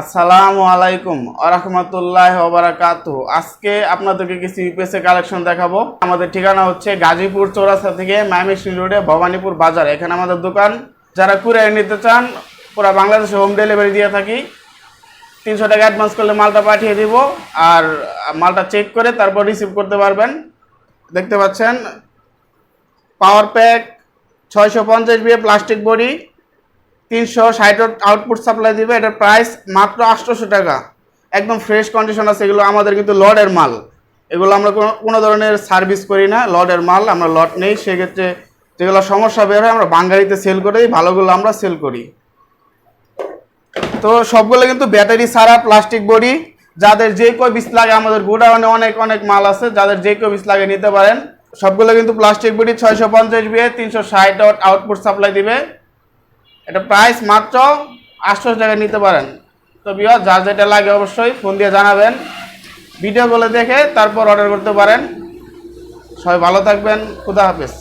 আসসালামু আলাইকুম আরহামতুল্লাহ ওবরাকাতু আজকে আপনাদেরকে কিছু ইউপিএসএ কালেকশন দেখাবো। আমাদের ঠিকানা হচ্ছে গাজীপুর চৌরাস্তা থেকে মাইমেশিন রোডে ভবানীপুর বাজার। এখানে আমাদের দোকান। যারা কুরিয়ার নিতে চান, পুরো বাংলাদেশে হোম ডেলিভারি দিয়ে থাকি। তিনশো টাকা অ্যাডভান্স করলে মালটা পাঠিয়ে দিব আর মালটা চেক করে তারপর রিসিভ করতে পারবেন। দেখতে পাচ্ছেন? পাওয়ার প্যাক ছয়শো পঞ্চাশ বিয়ে প্লাস্টিক বডি তিনশো ষাট আউটপুট সাপ্লাই দিবে, এটার প্রাইস মাত্র আটশোশো টাকা। একদম ফ্রেশ কন্ডিশন আছে, এগুলো আমাদের কিন্তু লডের মাল। এগুলো আমরা কোনো কোনো ধরনের সার্ভিস করি না লডের মাল, আমরা লট নেই। সেক্ষেত্রে যেগুলো সমস্যা বের হয়, আমরা বাঙ্গালিতে সেল করে দিই ভালোগুলো আমরা সেল করি। তো সবগুলো কিন্তু ব্যাটারি ছাড়া প্লাস্টিক বডি যাদের যে কই বিস লাগে, আমাদের গোডাউনে অনেক অনেক মাল আছে, যাদের যে কই বিষ লাগে নিতে পারেন। সবগুলো কিন্তু প্লাস্টিক বডি ছয়শো পঞ্চাশ বিয়ে তিনশো ষাট আউটপুট সাপ্লাই দিবে। এটা প্রাইস মাত্র আটশো টাকা নিতে পারেন। তো বিয়া যার যেটা লাগে অবশ্যই ফোন দিয়ে জানাবেন। ভিডিওগুলো দেখে তারপর অর্ডার করতে পারেন। সবাই ভালো থাকবেন, খুদা হাফেজ।